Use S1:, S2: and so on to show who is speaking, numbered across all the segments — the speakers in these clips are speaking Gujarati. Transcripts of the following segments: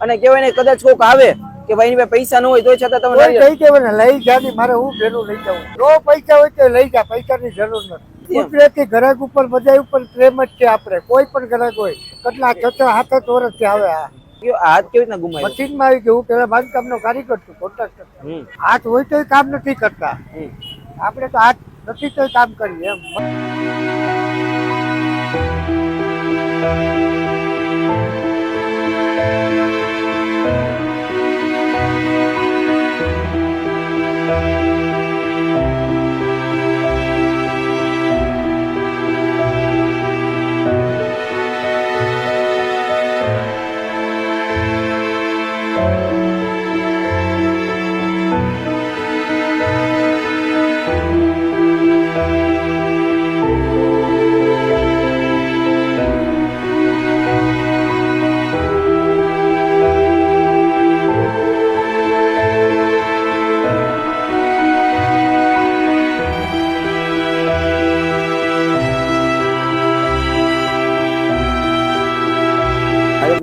S1: અને કહેવાય ને કદાચ કોક આવે કે ભાઈ ભાઈ પૈસા ન હોય તો છતાં તમે લઈ
S2: કહી ને લઈ જા ની મારે હું ભેરું લઈ જાઉં. જો પૈસા હોય તો લઈ જા પૈસાની જરૂર નથી. કુદરતી ગ્રાહક ઉપર બધા ઉપર પ્રેમ જ છે આપણે. કોઈ પણ ગ્રાહક હોય કેટલા છ સાત સાત વર્ષથી આવે આ.
S1: હાથ કેવી રીતના ગુમાવ્યો?
S2: મશીનમાં આવી ગયું હું બાંધકામ નો કારીગર છું કોન્ટ્રાક્ટર હાથ હોય તો કામ નથી કરતા. આપણે તો હાથ નથી તો કામ કરીએ એમ.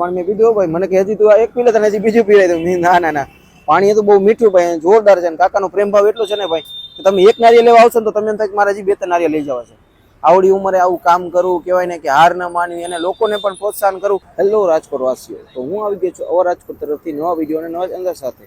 S1: પણ મેં પીધું ભાઈ, મને કે હજી તું આ એક પીલે તને હજી બીજું મેં ના ના ના. પાણી તો બહુ મીઠું ભાઈ જોરદાર છે કાકાનો પ્રેમ ભાવ એટલો છે ને ભાઈ, કે તમે એક નારિયેલ લેવા આવશો ને તો તમે એમ થાય કે મારે હજી બે, ત્રણ નારિયેલ લઈ જવા છે. આવડી ઉંમરે આવું કામ કરવું કહેવાય ને કે હાર ન માનવી, અને લોકોને પણ પ્રોત્સાહન કરવું. હેલો રાજકોટ વાસીઓ તો હું આવી ગયો છું અવર રાજકોટ તરફથી નવા વીડિયો અને નવા અંદર સાથે.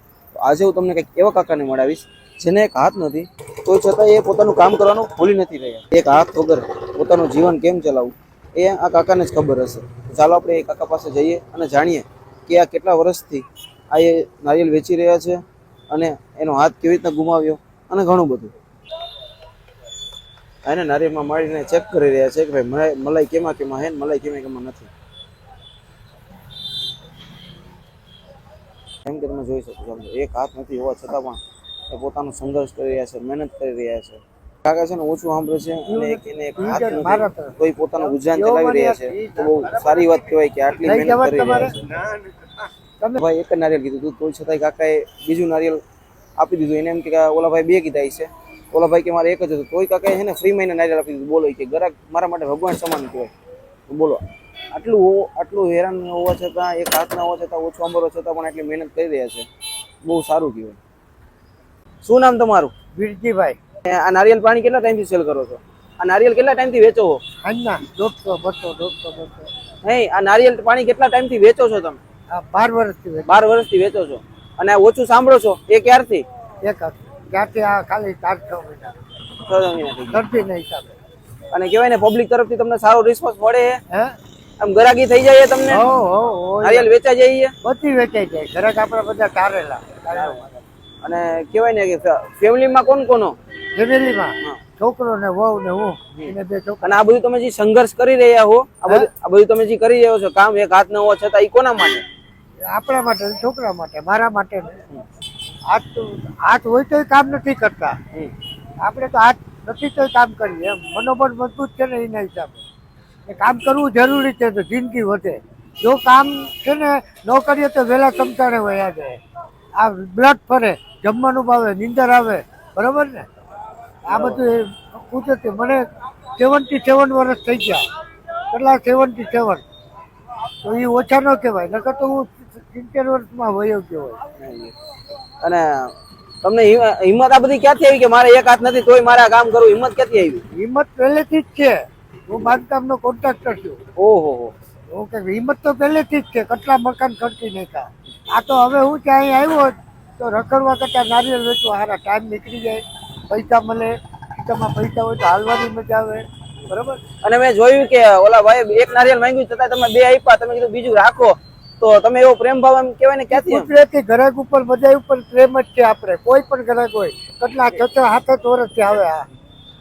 S1: આજે હું તમને કંઈક એવા કાકાને મળાવીશ, જેને એક હાથ નથી, તો છતાં એ પોતાનું કામ કરવાનું ભૂલી નથી રહ્યા. એક હાથ વગર પોતાનું જીવન કેમ ચલાવવું? એ આ કાકાને જ ખબર હશે. ચાલો આપણે એ કાકા પાસે જઈએ અને જાણીએ કે આ કેટલા વર્ષથી આ એ નારિયેળ વેચી રહ્યા છે અને એનો હાથ કેવી રીતના ગુમાવ્યો અને ઘણું બધું. એને નારિયેળમાં માળીને ચેક કરી રહ્યા છે કે ભાઈ મલાઈ- કેમાં કેમાં હે ને મલાઈ કેમાં કેમાં નથી. એમ કે તમે જોઈ શકો છો. એક હાથ નથી હોવા છતાં પણ એ પોતાનો સંઘર્ષ કરી રહ્યા છે, મહેનત કરી રહ્યા છે. કાકા છે ને ઓછું સાંભળે છે અને એને એક હાથ નથી. એ પોતાનું ગુજરાન ચલાવી રહ્યા છે. તો બહુ સારી વાત કહેવાય કે આટલી મહેનત કરી રહ્યા છે ભાઈ એક જ નારિયેળ કીધું હતું તો છતાંય કાકાએ બીજું નારિયેલ આપી દીધું. એને એમ કે ઓલા ભાઈ બે કીધા છે. ઓલા ભાઈ કે મારે એક જ હતું. તોય કાકાએ છે ને ફ્રી મહિને નારિયેલ આપી દીધું. બોલો કે ગરાક મારા માટે ભગવાન સમાન કહેવાય. બોલો. આટલું આટલું હેરાન હોવા છતાં એક હાથ ના હોવા છતાં ઓછો અંબરો છતાં પણ આટલી મહેનત કરી રહ્યા છે. બહુ સારું કહેવાય. શું નામ તમારું?
S2: વીરજીભાઈ.
S1: આ નારિયેલ પાણી કેટલા ટાઈમથી સેલ કરો છો? આ નારિયેળ કેટલા ટાઈમથી વેચો છો?
S2: આજના દોઢસો બસો દોઢસો બસો.
S1: નહીં આ નારિયેલ પાણી કેટલા ટાઈમથી વેચો છો તમે?
S2: બાર વર્ષથી વેચે.
S1: બાર વર્ષથી વેચો છો. અને ઓછું સાંભળો છો એ ક્યારથી?
S2: એક ક્યારથી આ ખાલી ચાર છ મહિના.
S1: છ
S2: મહિના હિસાબે.
S1: અને કહેવાય ને પબ્લિક તરફથી તમને સારો રિસ્પોન્સ મળે.
S2: હે?
S1: આમ ગરાગી થઈ જાય તમને?
S2: હો હો હો
S1: વેચાઈ જાય
S2: બધી વેચાઈ જાય. ઘરાક આપણા બધા કારેલા
S1: અને કહેવાય ને કે ફેમિલીમાં કોણ કોનો?
S2: ફેમિલીમાં છોકરો ને વહુ ને હું એને બે છોકરા
S1: અને આ બધું તમે જે સંઘર્ષ કરી રહ્યા હો આ બધું આ બધું તમે જે કરી રહ્યા છો કામ એક હાથ ન હોવા છતાં એ કોના માટે?
S2: આપણા માટે છોકરા માટે મારા માટે હાથ હાથ હોય તો કામ નથી કરતા. આપણે તો હાથ નથી તો કામ કરીએ. એમ મનોબળ મજબૂત છે ને એના હિસાબે. એ કામ કરવું જરૂરી છે તો જિંદગી વધે. જો કામ છે ને ન કરીએ તો વહેલા સમતાને વયા જાય. આ બ્લડ ફરે જમવાનું ભાવે નીંદર આવે. બરોબર ને? આ બધું પૂછે કુદરતી મને સેવન્ટી સેવન વર્ષ થઈ ગયા. કેટલા સેવન્ટી સેવન તો એ ઓછા ન કહેવાય નકર તો હું સિત્તેર વર્ષમાં વયો ગયો હોય.
S1: અને તમને હિંમત આ બધી ક્યાંથી આવી કે મારે એક હાથ નથી તોય મારે આ કામ કરવું? હિંમત ક્યાંથી આવી?
S2: હિંમત પહેલેથી જ છે. હું બાંધકામનો કોન્ટ્રાક્ટર છું.
S1: ઓહો હો.
S2: હું કે હિંમત તો પહેલેથી જ છે કેટલા મકાન ખર્ચી નાખ્યા. આ તો હવે હું ત્યાં અહીં આવ્યો તો રખડવા કરતાં નારિયેળ વેચવા સારા ટાઈમ નીકળી જાય. પૈસા મળે ખિસ્સામાં પૈસા હોય તો હાલવાની મજા આવે બરાબર?
S1: અને મેં જોયું કે ઓલા ભાઈ એક નારિયેલ માંગ્યું છતાં તમે બે આપ્યા તમે કીધું બીજું રાખો. તો તમે એવો પ્રેમ ભાવ એમ કહેવાય ને ક્યાંથી
S2: કુદરતી ગ્રાહક ઉપર બધા ઉપર પ્રેમ જ છે આપણે કોઈ પણ ગ્રાહક હોય. કેટલા છ છ સાત સાત વર્ષથી આવે આ.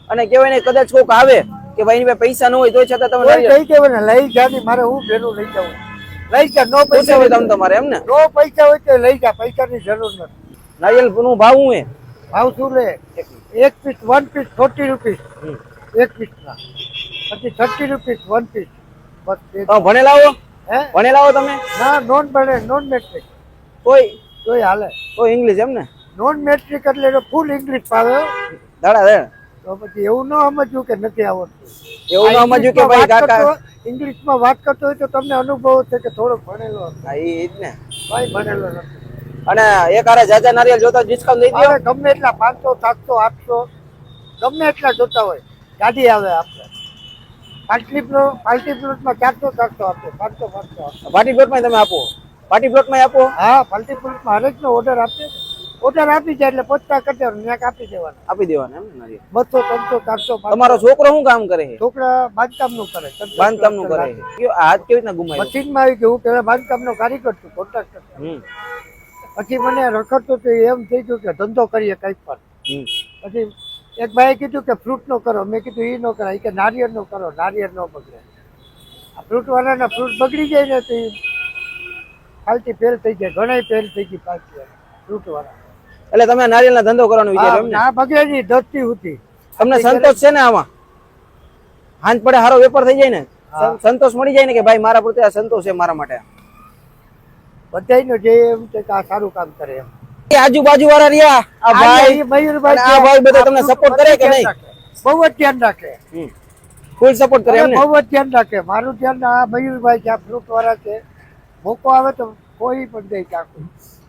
S1: અને કહેવાય ને કદાચ કોઈક આવે કે ભાઈ ભાઈ પૈસા ન હોય તો છતાં તમે
S2: લઈ કહેવાય ને લઈ જા ની મારે હું ભેરું લઈ જાઉં. લઈ જા નો પૈસા હોય
S1: તમે તમારે એમ ને?
S2: નો પૈસા હોય તો લઈ જા પૈસાની જરૂર નથી.
S1: નારિયેલનું ભાવ હું એ?
S2: ભાવ શું લે? એક piece one piece forty rupees. એક પીસના પછી થર્ટી રૂપીસ વન પીસ બસ
S1: ભણેલા હો
S2: હે?
S1: ભણેલા હો તમે.
S2: ના નોન ભણે નોન મેટ્રિક
S1: કોઈ
S2: કોઈ હાલે.
S1: તો ઇંગ્લિશ એમ ને?
S2: નોન મેટ્રિક એટલે ફૂલ ઇંગ્લિશ ફાવે.
S1: દાડા દે
S2: તો પછી એવું ન સમજવું કે નથી આવડતું.
S1: એવું ન સમજ્યું કે ભાઈ કાકા.
S2: ઇંગ્લિશમાં વાત કરતો હોય તો તમને અનુભવ છે કે થોડો ભણેલો.
S1: હા એ જ ને.
S2: ભાઈ ભણેલો નથી.
S1: અને એક હારે જાજા નારિયેલ જોતા ડિસ્કાઉન્ટ દઈ દો
S2: ગમે એટલા પાંચસો સાતસો આઠસો ગમે એટલા જોતા હોય ગાડી આવે આપણે પાટલી પ્લોટ પાર્ટી પ્લોટમાં ચારસો ચારસો આપો પાંચસો પાંચસો
S1: પાર્ટી પ્લોટમાં તમે આપો. પાર્ટી પ્લોટમાં આપો.
S2: હા પાર્ટી પ્લોટમાં હરેકનો ઓર્ડર આપે. ઓર્ડર આપી જાય એટલે પોતા કરી દેવાનું ત્યાં આપી દેવાના.
S1: આપી દેવાના એમ ને
S2: બસો ત્રણસો ચારસો
S1: તમારો છોકરો શું કામ કરે
S2: છોકરા કરે
S1: બાંધકામનું કરે બાંધકામનું આ હાથ કેવી રીતના ગુમાય?
S2: મશીનમાં આવી ગયું પેલા બાંધકામનો કારીગર છું કોન્ટ્રાક્ટર પછી મને રખડતું હતું એમ થઈ ગયું કે ધંધો કરીએ કંઈક પણ. પછી એક ભાઈએ કીધું કે ફ્રૂટ નો કરો. મેં કીધું એ નો કરાય. કે નારિયેળ નો કરો. નારિયેળ નો બગડે. આ ફ્રૂટ વાળાના ફ્રૂટ બગડી જાય ને તો એ ફાલતી ફેલ થઈ જાય. ઘણા ફેલ થઈ ગઈ ફાલતી ફ્રૂટ વાળા.
S1: એટલે તમે નારિયેળના ધંધો કરવાનો વિચાર ને?
S2: બગડે નહીં ધરતી સુધી
S1: તમને સંતોષ છે ને આમાં? હાંજ પડે સારો વેપાર થઈ જાય ને? સંતોષ મળી જાય ને કે ભાઈ મારા પ્રત્યે આ સંતોષ છે મારા માટે
S2: બધાયનો જે એમ છે કે આ સારું કામ કરે એમ.
S1: આજુબાજુ વાળા રહ્યા? આ ભાઈ?
S2: મયુરભાઈ
S1: આ ભાઈ બધા તમને સપોર્ટ કરે કે નહીં?
S2: બહુ જ ધ્યાન રાખે.
S1: ફૂલ સપોર્ટ કરે એમને?
S2: બહુ જ ધ્યાન રાખે. મારું ધ્યાન આ મયુરભાઈ છે આ ફ્રૂટ વાળા છે. મોકો આવે તો કોઈ પણ દે ચાકુ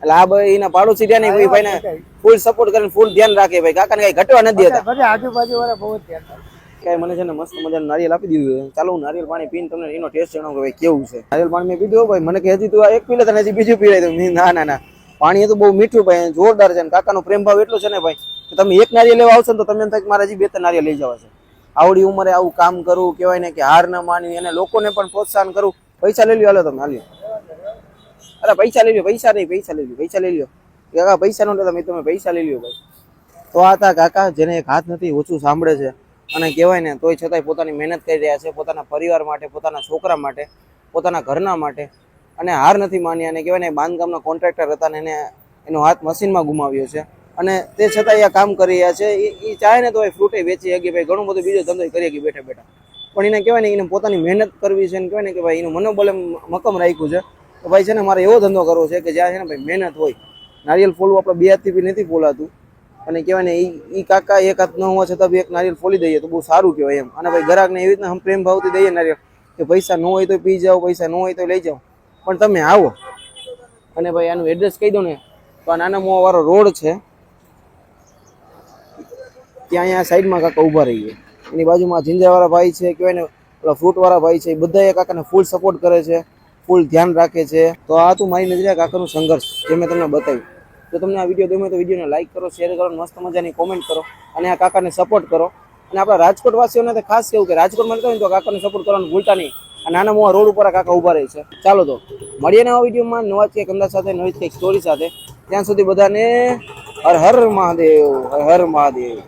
S1: એટલે આ ભાઈ એના પાડોશી રહ્યા ને ભાઈ ને ફૂલ સપોર્ટ કરીને ફૂલ ધ્યાન રાખે ભાઈ. કાકાને કઈ ઘટવા નથી દેતા.
S2: આજુબાજુ વાળા બહુ જ ધ્યાન રાખે.
S1: કઈ મને છે ને મસ્ત મજાનું નારિયેલ આપી દીધું ચાલો હું નારિયેલ પાણી પીને તમને એનો ટેસ્ટ જણાવું કે ભાઈ કેવું છે. નારિયેલ પાણી મેં પીધું ભાઈ. મને કે હજી તું એક પીલે તને હજી બીજું દઉં. મેં ના ના ના. પાણી તો બહુ મીઠું ભાઈ જોરદાર છે. અને કાકાનો પ્રેમ ભાવ એટલો છે ને ભાઈ, કે તમે એક નારિયેલ લેવા આવશો ને તો તમે એમ થાય કે હજી બે, ત્રણ નારિયેલ લઈ જવા છે. આવડી ઉંમરે આવું કામ કરવું કહેવાય ને કે હાર ન માનવી અને લોકોને પણ પ્રોત્સાહન કરવું. પૈસા લઈ લ્યો, હાલો તમે, હાલ્યો. અરે પૈસા લઈ લ્યો, પૈસા નહીં, પૈસા લઈ લ્યો, પૈસા લઈ લ્યો. કાકા, પૈસા નો લેતા મેં, તમે પૈસા લઈ લ્યો ભાઈ. તો આ હતા કાકા, જેને એક હાથ નથી, ઓછું સાંભળે છે. અને કહેવાય ને, તોય છતાંય પોતાની મહેનત કરી રહ્યા છે, પોતાના પરિવાર માટે, પોતાના છોકરા માટે, પોતાના ઘરના માટે. અને હાર નથી માની અને કહેવાય ને, બાંધકામના કોન્ટ્રાક્ટર હતા ને એને, એનો હાથ મશીનમાં ગુમાવ્યો છે. અને તે છતાંય આ કામ કરી રહ્યા છે. એ ચાહે ને તો એ ફ્રૂટે વેચી શકી, ભાઈ ઘણું બધું બીજો ધંધો કરી શકી બેઠા બેઠા. પણ એને કહેવાય ને, એને પોતાની મહેનત કરવી છે ને કહેવાય ને કે ભાઈ એનું મનોબલ એમ મકમ રાખ્યું છે. તો ભાઈ છે ને, મારે એવો ધંધો કરવો છે કે જ્યાં છે ને, ભાઈ મહેનત હોય. નારિયેલ ફોલવું આપણે બે હાથથી બી નથી ફોલાતું. અને કહેવાય ને એ કાકા એક હાથ ન હોવા છતાં બી એક નારિયેલ ફોલી દઈએ તો બહુ સારું કહેવાય એમ. અને ભાઈ ગ્રાહકને એવી રીતના પ્રેમ ભાવથી દઈએ નારિયેલ કે પૈસા ન હોય તો પી જાઓ, પૈસા ન હોય તો લઈ જાઓ. પણ તમે આવો. અને ભાઈ આનું એડ્રેસ કહી દો ને, તો આ નાના મોવા વાળો રોડ છે. ત્યાં અહીંયા સાઈડમાં કાકા ઊભા રહીએ એની બાજુમાં જીંજાવાળા ભાઈ છે, કહેવાય ને પેલા ફ્રૂટવાળા ભાઈ છે, એ બધા એ કાકાને ફૂલ સપોર્ટ કરે છે ફૂલ ધ્યાન રાખે છે. તો આ તું મારી નજરે કાકાનું સંઘર્ષ, જે મેં તમને બતાવ્યું. જો તમને આ વીડિયો ગમે તો વિડીયોને લાઇક કરો શેર કરો, મસ્ત મજાની કોમેન્ટ કરો અને આ કાકાને સપોર્ટ કરો. અને આપણા રાજકોટવાસીઓને તો ખાસ કેવું કે રાજકોટમાં રહેતા હોય તો કાકાને સપોર્ટ કરવાનું ભૂલતા નહીં. આ નાના મોવા રોડ ઉપર આ કાકા ઊભા રહે છે. ચાલો તો, મળીએ નવા વિડીયોમાં નવા કંઈક અંદાજ સાથે, નવી કંઈક સ્ટોરી સાથે. ત્યાં સુધી બધાને હર હર મહાદેવ, હર હર મહાદેવ.